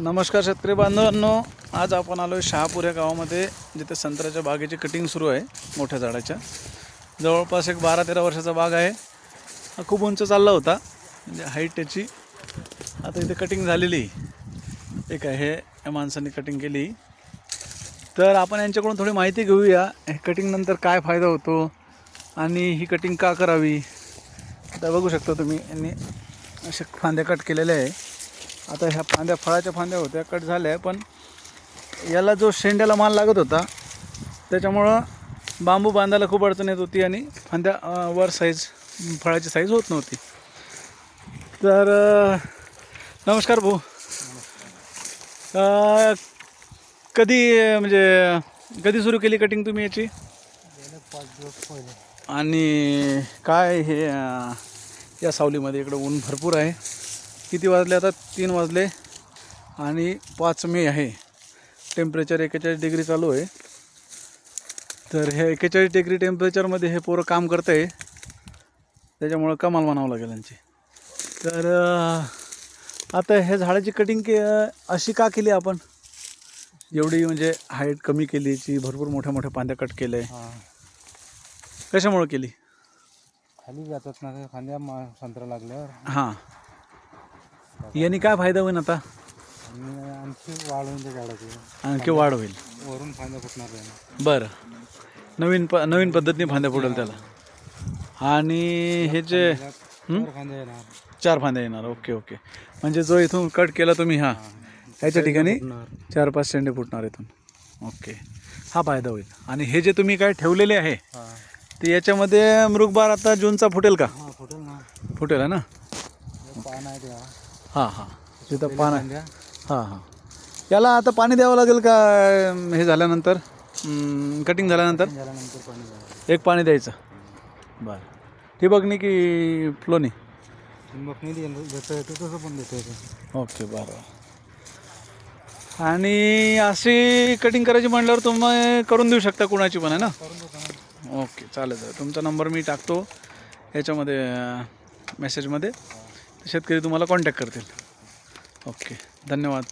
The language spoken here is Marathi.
नमस्कार शेतकरी बांधवांनो. आज आपण आलो आहे शहापूर या गावामध्ये जिथे संत्र्याच्या बागेची कटिंग सुरू आहे मोठ्या झाडाच्या. जवळपास एक बारा तेरा वर्षाचा बाग आहे. हा खूप उंच चालला होता म्हणजे हाईट त्याची. आता इथे कटिंग झालेली. एक आहे या माणसाने कटिंग केली. तर आपण यांच्याकडून थोडी माहिती घेऊया हे कटिंगनंतर काय फायदा होतो आणि ही कटिंग का करावी. आता बघू शकता तुम्ही यांनी असे फांद्या कट केलेल्या आहे. आता ह्या फांद्या फळाच्या फांद्या होत्या कट झाल्या पण याला जो शेंड्याला माल लागत होता त्याच्यामुळं बांबू बांधायला खूप अडचण येत होती आणि फांद्या वर साईज फळाची साईज होत नव्हती. तर नमस्कार भाऊ. कधी म्हणजे कधी सुरू केली कटिंग तुम्ही याची? आणि काय हे या सावलीमध्ये इकडं ऊन भरपूर आहे. किती वाजले आता? तीन वाजले आणि पाच मे आहे. टेम्परेचर एकेचाळीस डिग्री चालू आहे. तर हे एकेचाळीस डिग्री टेम्परेचरमध्ये हे पोरं काम करतं आहे त्याच्यामुळं कमाल म्हणावं लागेल यांची. तर आता हे झाडाची कटिंग के अशी का केली आपण? एवढी म्हणजे हाईट कमी केली याची भरपूर मोठ्या मोठ्या पांद्या कट केल्या. कशामुळं केली? खाली जातात ना खांद्या मा संत्रा लागल्यावर. हां. यांनी काय फायदा होईल आता? आणि आणखी वाढ होईल त्या झाडाची. आणखी वाढ होईल. वरून फांद्या फुटणार नाही बरं. नवीन प नवीन पद्धतीने फांद्या फुटेल त्याला. आणि हे जे हं? वर फांद्या येणार. चार फांद्या येणार. Okay okay. म्हणजे जो इथून कट केला तुम्ही हा. ह्याच्या ठिकाणी फुटणार. चार पाच शेंडे फुटणार इथून. ओके. हा फायदा होईल. आणि हे जे तुम्ही काय ठेवलेले आहे हां. ते याच्यामध्ये मृगबार आता जूनचा फुटेल का? हां फुटेल ना. फुटेल आहे ना? पान आहे त्या हां हां. तिथं पान हां हां. याला आता पाणी द्यावं लागेल का अं, हे झाल्यानंतर? कटिंग झाल्यानंतर? झाल्यानंतर पाणी द्यावं. एक पाणी द्यायचं. बरं. ठिबकनी की फ्लोनी ठिबक नाही दिलं जसं येतं तसं पण देतं येतं ओके बरं. आणि अशी कटिंग करायची म्हटल्यावर तुम्ही करून देऊ शकता कुणाची पण आहे ना? करून देतो ना ओके चालेल. चालेल तुमचा नंबर मी टाकतो याच्यामध्ये मेसेजमध्ये शेतकरी तुम्हाला कॉन्टॅक्ट करतील. ओके धन्यवाद.